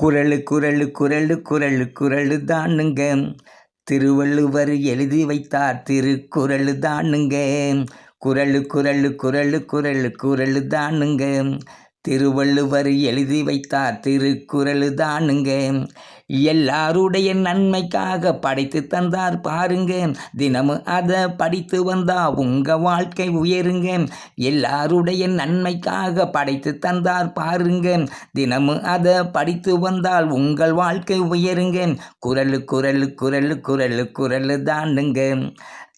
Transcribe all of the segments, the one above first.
குரலு குரலு குரலு குரலு குரலு தானுங்க. திருவள்ளுவர் எழுதி வைத்தார் திருக்குறளு தானுங்க. குரலு குரலு குரலு குரலு குரலு தானுங்க. திருவள்ளுவர் எழுதி வைத்தார். திருக்குறளு தானுங்க. எல்லாருடைய நன்மைக்காக படைத்து தந்தார் பாருங்க. தினமும் அதை படித்து வந்தா உங்க வாழ்க்கை உயருங்க. எல்லாருடைய நன்மைக்காக படைத்து தந்தார் பாருங்க. தினமும் அதை படித்து வந்தால் உங்கள் வாழ்க்கை உயருங்க. குரல் குரல் குரல் குரல் குரல் தானுங்க.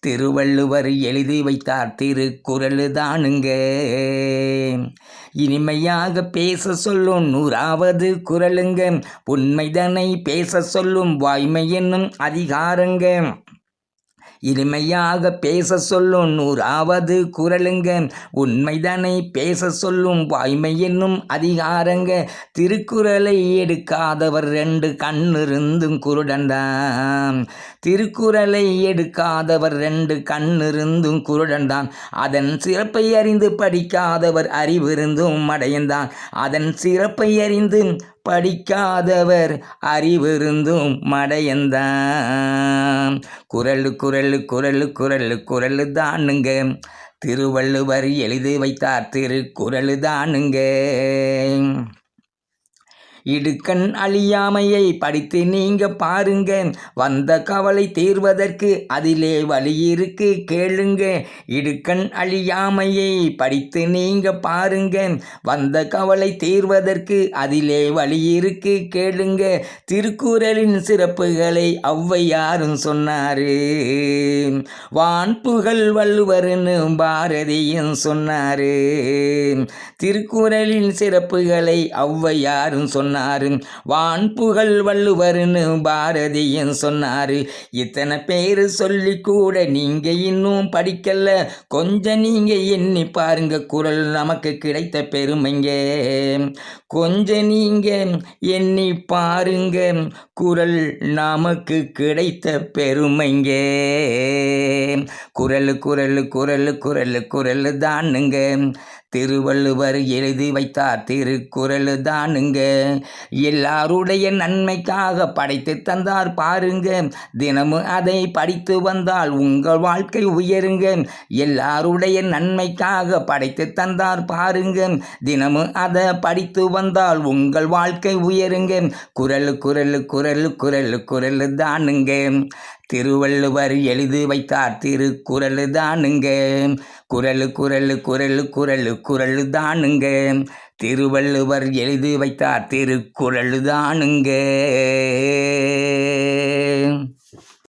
திருவள்ளுவர் எழுதி வைத்தார். திருக்குறள் தானுங்க. இனிமையாக பேச சொல்லும் நூறாவது குரலுங்க. உண்மைதனை பேச சொல்லும் வாய்மை என்னும் அதிகாரங்க. இனிமையாக பேச சொல்லும் நூறாவது குரலுங்க. உண்மைதனை பேச சொல்லும் வாய்மை என்னும் அதிகாரங்க. திருக்குறளை எடுக்காதவர் ரெண்டு கண்ணிருந்தும் குருடன்தான். திருக்குறளை எடுக்காதவர் ரெண்டு கண்ணிருந்தும் குருடன்தான். அதன் சிறப்பை அறிந்து படிக்காதவர் அறிவிருந்தும் அடையந்தான் அதன் சிறப்பை அறிந்து படிக்காதவர் அறிவிருந்தும் மடையந்தான் குரல் குரல் குரல் குரல் குரல் தானுங்க. திருவள்ளுவர் எழுதி வைத்தார் திருக்குறள் தானுங்க. இடுக்கண் அழியாமையை படித்து நீங்க பாருங்க. வந்த கவலை தீர்வதற்கு அதிலே வழி இருக்கு கேளுங்க. இடுக்கண் அழியாமையை படித்து நீங்க பாருங்க. வந்த கவலை தீர்வதற்கு அதிலே வழி இருக்கு கேளுங்க. திருக்குறளின் சிறப்புகளை ஔவையாரும் சொன்னாரு. வான்புகழ் வள்ளுவர்னு பாரதியும் சொன்னாரு. திருக்குறளின் சிறப்புகளை ஔவையாரும் சொன்னார். சொன்னாரு. வான்புகழ் வள்ளுவர்னு பாரதியும் சொன்னார். இத்தனை பேர் சொல்லி கூட நீங்கள் இன்னும் படிக்கல. கொஞ்சம் நீங்கள் எண்ணி பாருங்க குரல் நமக்கு கிடைத்த பெருமைங்க. கொஞ்சம் நீங்கள் எண்ணி பாருங்க குரல் நமக்கு கிடைத்த பெருமைங்க. குரல் குரல் குரல் குரல் குரல் தானுங்க. திருவள்ளுவர் எழுதி வைத்தார். திருக்குறள் தானுங்க. எல்லாருடைய நன்மைக்காக படைத்து தந்தார் பாருங்க. தினமும் அதை படித்து வந்தால் உங்கள் வாழ்க்கை உயருங்க. எல்லாருடைய நன்மைக்காக படைத்து தந்தார் பாருங்க. தினமும் அதை படித்து வந்தால் உங்கள் வாழ்க்கை உயருங்க. குரல் குரல் குரல் குரல் குரல் தானுங்க. திருவள்ளுவர் எழுதி வைத்தார். திருக்குறள் தானுங்க குரல் குரல் குரல் குரல் குரல் தானுங்க திருவள்ளுவர் எழுதி வைத்தார். திருக்குறள் தானுங்க